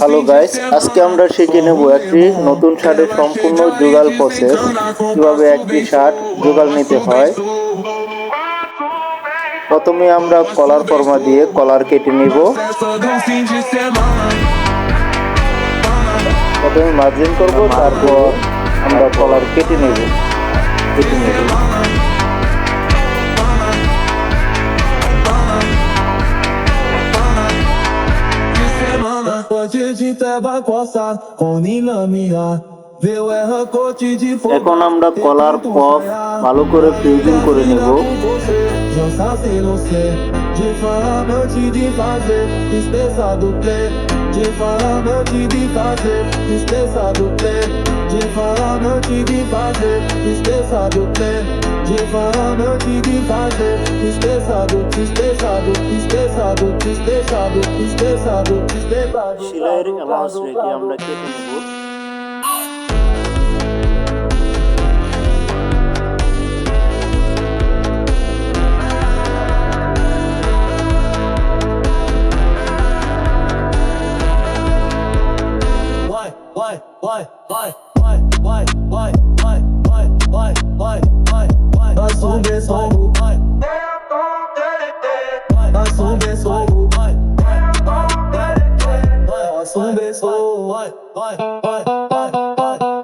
Hello guys আজকে আমরা শিখে নেব একটি নতুন শার্টের সম্পূর্ণ জোগাল প্রসেস কীভাবে একটি শার্ট জোগাল নিতে হয়। প্রথমে আমরা কলার ফর্মা দিয়ে কলার কেটে নিব। প্রথমে মার্জিন করব, তারপর আমরা কলার কেটে নেব। কেটে নেব। এখন আমরা কলার পপ ভালো করে ফিউজিং করে নেব। Tristeza do pé, Divana que devagar Estressado, destressado, destressado, destressado, destressado, destressado Şilerin alan süreci amra kesin bu. what, what, what, what, what, what.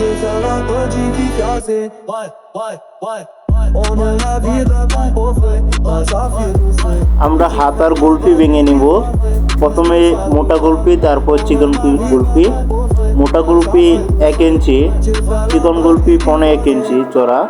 Quem fala pode que fazer, vai, vai, vai. আমরা হাতার গোলপি ভেঙে নিব। প্রথমে মোটা গোলপি, তারপর চিকন গোলপি। মোটা গোলপি এক ইঞ্চি, চিকন গোলপি পনে এক ইঞ্চি, চড়া।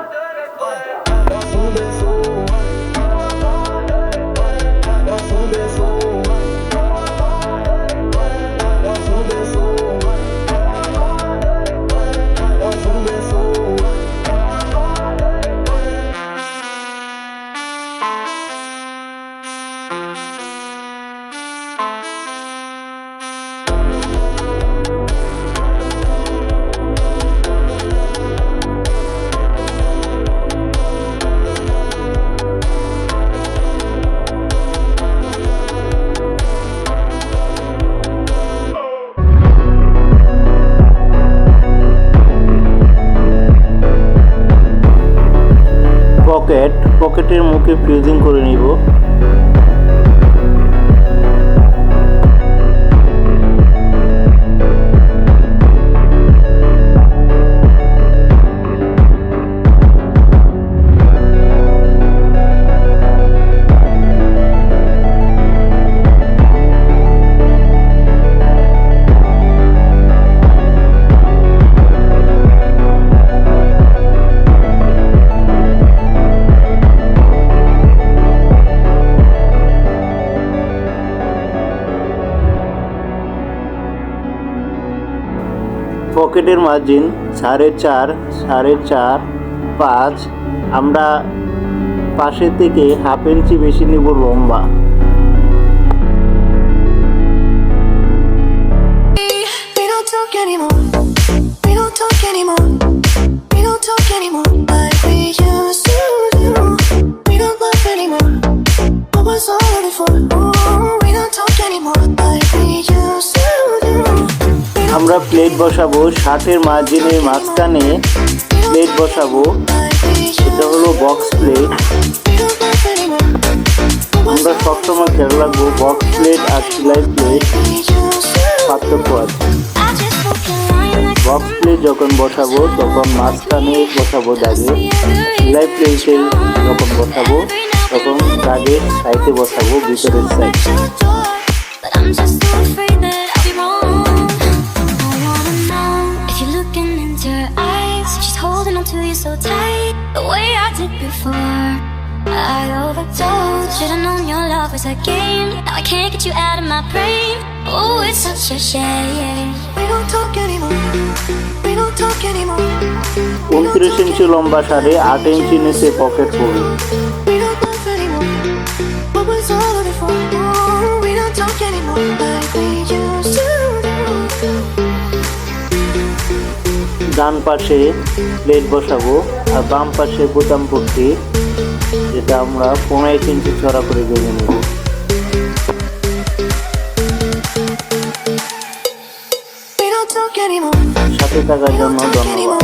পকেটের মুখে ফিউজিং করে নিব। পকেটের মার্জিন সাড়ে চার সাড়ে চার, পাঁচ, আমরা পাশের থেকে হাফ ইঞ্চি বেশি নিব লম্বা anymore. আমরা প্লেট বসাবো শার্টের মার্জিনের মাঝখানে প্লেট বসাবো। এটা হলো বক্স প্লেট আমরা সবসময় খেয়াল রাখব বক্স প্লেট আর সেলাই প্লেট পার্থক্য আছে। বক্স প্লেট যখন বসাবো, তখন মাঝখানে বসাবো দাগে। সেলাই প্লেটে যখন বসাবো, তখন দাগে সাইডে বসাবো, ভিতরের side before. I overdosed. Should've known your love was a game. Now I can't get you out of my brain. Oh, it's such a shame. We don't talk anymore. We don't talk anymore. উনত্রিশ ইঞ্চি লম্বা শাড়ি আট ইঞ্চি নিচে pocket পড়বে ডান পাশে plate বসাবো আর বাম পাশে বোতাম পট্টি যেটা আমরা পনেরো তিনটি ইঞ্চি চড়া করে বেঁধে নেব. সাথে থাকার জন্য ধন্যবাদ.